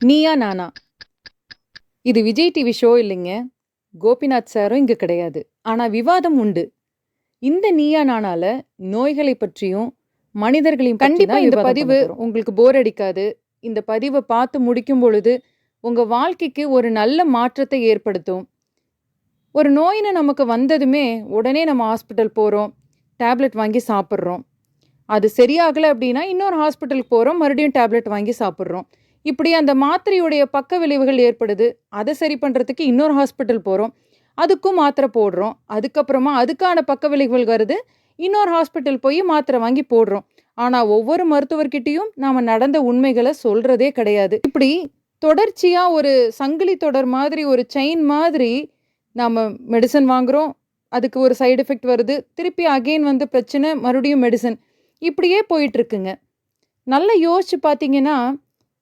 நீயா நானா? இது Vijay TV show இல்லைங்க. கோபிநாத் சாரும் இங்க கிடையாது. ஆனா விவாதம் உண்டு. இந்த நீயா நானால நோய்களை பற்றியும் மனிதர்களையும் கண்டிப்பா இந்த பதிவு உங்களுக்கு போர் அடிக்காது. இந்த பதிவை பார்த்து முடிக்கும் பொழுது உங்க வாழ்க்கைக்கு ஒரு நல்ல மாற்றத்தை ஏற்படுத்தும். ஒரு நோயின்னு நமக்கு வந்ததுமே உடனே நம்ம ஹாஸ்பிட்டல் போகிறோம் டேப்லெட் வாங்கி சாப்பிட்றோம். அது சரியாகலை அப்படின்னா இன்னொரு ஹாஸ்பிட்டலுக்கு போகிறோம் மறுபடியும் டேப்லெட் வாங்கி சாப்பிட்றோம். இப்படி அந்த மாத்திரையுடைய பக்க விளைவுகள் ஏற்படுது. அதை சரி பண்ணுறதுக்கு இன்னொரு ஹாஸ்பிட்டல் போகிறோம் அதுக்கும் மாத்திரை போடுறோம். அதுக்கப்புறமா அதுக்கான பக்க விளைவுகள் வருது. இன்னொரு ஹாஸ்பிட்டல் போய் மாத்திரை வாங்கி போடுறோம். ஆனால் ஒவ்வொரு மருத்துவர்கிட்டையும் நாம் நடந்த உண்மைகளை சொல்கிறதே கிடையாது. இப்படி தொடர்ச்சியாக ஒரு சங்கிலி தொடர் மாதிரி ஒரு செயின் மாதிரி நாம் மெடிசன் வாங்குகிறோம் அதுக்கு ஒரு சைடு எஃபெக்ட் வருது. திருப்பி அகெயின் வந்து பிரச்சனை மறுபடியும் மெடிசன் இப்படியே போயிட்டுருக்குங்க நல்லா யோசிச்சு பார்த்தீங்கன்னா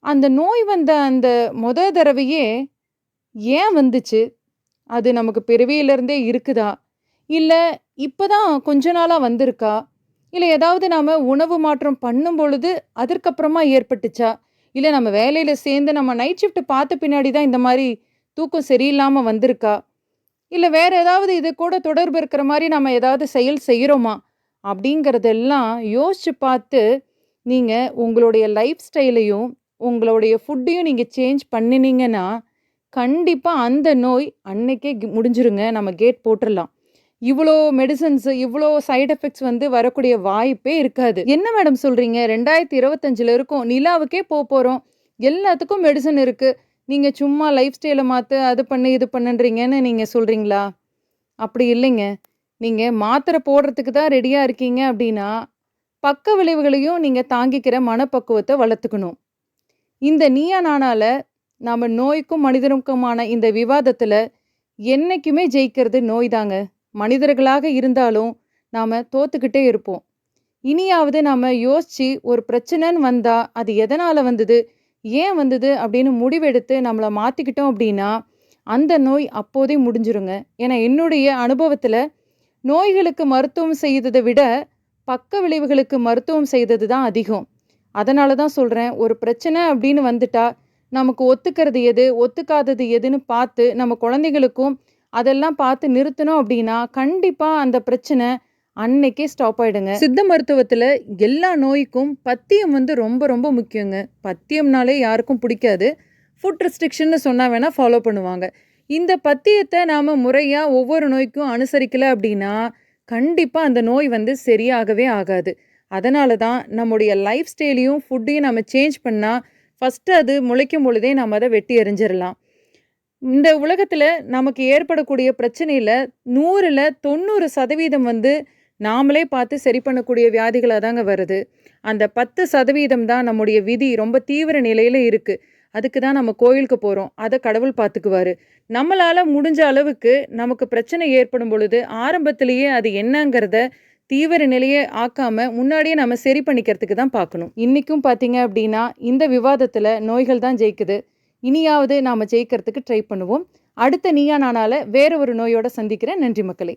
அந்த நோய் வந்த அந்த முத தடவையே ஏன் வந்துச்சு? அது நமக்கு பிறவியிலேருந்தே இருக்குதா? இல்லை இப்போ தான் கொஞ்ச நாளாக வந்திருக்கா? இல்லை ஏதாவது நாம் உணவு மாற்றம் பண்ணும் பொழுது அதற்கப்புறமா ஏற்பட்டுச்சா? இல்லை நம்ம வேலையில் சேர்ந்து நம்ம நைட் ஷிஃப்ட் பார்த்த பின்னாடி தான் இந்த மாதிரி தூக்கம் சரியில்லாமல் வந்திருக்கா? இல்லை வேறு ஏதாவது இது கூட தொடர்பு இருக்கிற மாதிரி நம்ம ஏதாவது செயல் செய்கிறோமா அப்படிங்கிறதெல்லாம் யோசித்து பார்த்து நீங்கள் உங்களுடைய லைஃப் ஸ்டைலையும் உங்களுடைய ஃபுட்டையும் நீங்கள் சேஞ்ச் பண்ணினீங்கன்னா கண்டிப்பாக அந்த நோய் அன்னைக்கே முடிஞ்சிருங்க. நம்ம கேட் போட்டுடலாம் இவ்வளோ மெடிசன்ஸ் இவ்வளோ சைட் எஃபெக்ட்ஸ் வந்து வரக்கூடிய வாய்ப்பே இருக்காது. என்ன மேடம் சொல்கிறீங்க ரெண்டாயிரத்தி இருபத்தஞ்சில் இருக்கும். நிலாவுக்கே போக போகிறோம் எல்லாத்துக்கும் மெடிசன் இருக்குது நீங்கள் சும்மா லைஃப் ஸ்டைலை மாற்று அது பண்ணு இது பண்ணுன்றீங்கன்னு நீங்கள் சொல்கிறீங்களா அப்படி இல்லைங்க. நீங்கள் மாத்திரை போடுறதுக்கு தான் ரெடியாக இருக்கீங்க அப்படின்னா பக்க விளைவுகளையும் நீங்கள் தாங்கிக்கிற மனப்பக்குவத்தை வளர்த்துக்கணும். இந்த நீயா நானால நாம் நோய்க்கும் மனிதனுக்குமான இந்த விவாதத்தில் என்றைக்குமே ஜெயிக்கிறது நோய் தாங்க மனிதர்களாக இருந்தாலும் நாம் தோத்துக்கிட்டே இருப்போம். இனியாவது நாம் யோசித்து ஒரு பிரச்சனைன்னு வந்தால் அது எதனால் வந்தது ஏன் வந்தது அப்படின்னு முடிவெடுத்து நம்மளை மாற்றிக்கிட்டோம் அப்படின்னா அந்த நோய் அப்போதே முடிஞ்சிருங்க. ஏன்னா என்னுடைய அனுபவத்தில் நோய்களுக்கு மருத்துவம் செய்ததை விட பக்க விளைவுகளுக்கு மருத்துவம் செய்தது தான் அதிகம். அதனால தான் சொல்கிறேன் ஒரு பிரச்சனை அப்படின்னு வந்துட்டா நமக்கு ஒத்துக்கிறது எது ஒத்துக்காதது எதுன்னு பார்த்து நம்ம குழந்தைகளுக்கும் அதெல்லாம் பார்த்து நிறுத்தணும் அப்படின்னா கண்டிப்பாக அந்த பிரச்சனை அன்னைக்கே ஸ்டாப் ஆகிடுங்க சித்த மருத்துவத்தில் எல்லா நோய்க்கும் பத்தியம் வந்து ரொம்ப ரொம்ப முக்கியங்க. பத்தியம்னாலே யாருக்கும் பிடிக்காது. ஃபுட் ரெஸ்ட்ரிக்ஷன்னு சொன்னால் வேணால் ஃபாலோ பண்ணுவாங்க. இந்த பத்தியத்தை நாம் முறையாக ஒவ்வொரு நோய்க்கும் அனுசரிக்கலை அப்படின்னா கண்டிப்பாக அந்த நோய் வந்து சரியாகவே ஆகாது. அதனால தான் நம்முடைய லைஃப் ஸ்டைலையும் ஃபுட்டையும் நம்ம சேஞ்ச் பண்ணால் ஃபஸ்ட்டு அது முளைக்கும் பொழுதே நம்ம அதை வெட்டி எறிஞ்சிடலாம் இந்த உலகத்தில் நமக்கு ஏற்படக்கூடிய பிரச்சனையில் நூறில் தொண்ணூறு சதவீதம் வந்து நாமளே பார்த்து சரி பண்ணக்கூடிய வியாதிகளாக தாங்க வருது. அந்த பத்து சதவீதம் தான் நம்முடைய விதி ரொம்ப தீவிர நிலையில் இருக்குது அதுக்கு தான் நம்ம கோயிலுக்கு போகிறோம் அதை கடவுள் பார்த்துக்குவாரு. நம்மளால் முடிஞ்ச அளவுக்கு நமக்கு பிரச்சனை ஏற்படும் பொழுது ஆரம்பத்திலேயே அது என்னங்கிறத தீவிர நிலையை ஆக்காம முன்னாடியே நம்ம சரி பண்ணிக்கிறதுக்கு தான் பார்க்கணும். இன்றைக்கும் பார்த்தீங்க அப்படின்னா இந்த விவாதத்தில் நோய்கள் தான் ஜெயிக்குது. இனியாவது நாம் ஜெயிக்கிறதுக்கு ட்ரை பண்ணுவோம். அடுத்த நீயா நானால வேற ஒரு நோயோட சந்திக்கிறேன். நன்றி மக்களே.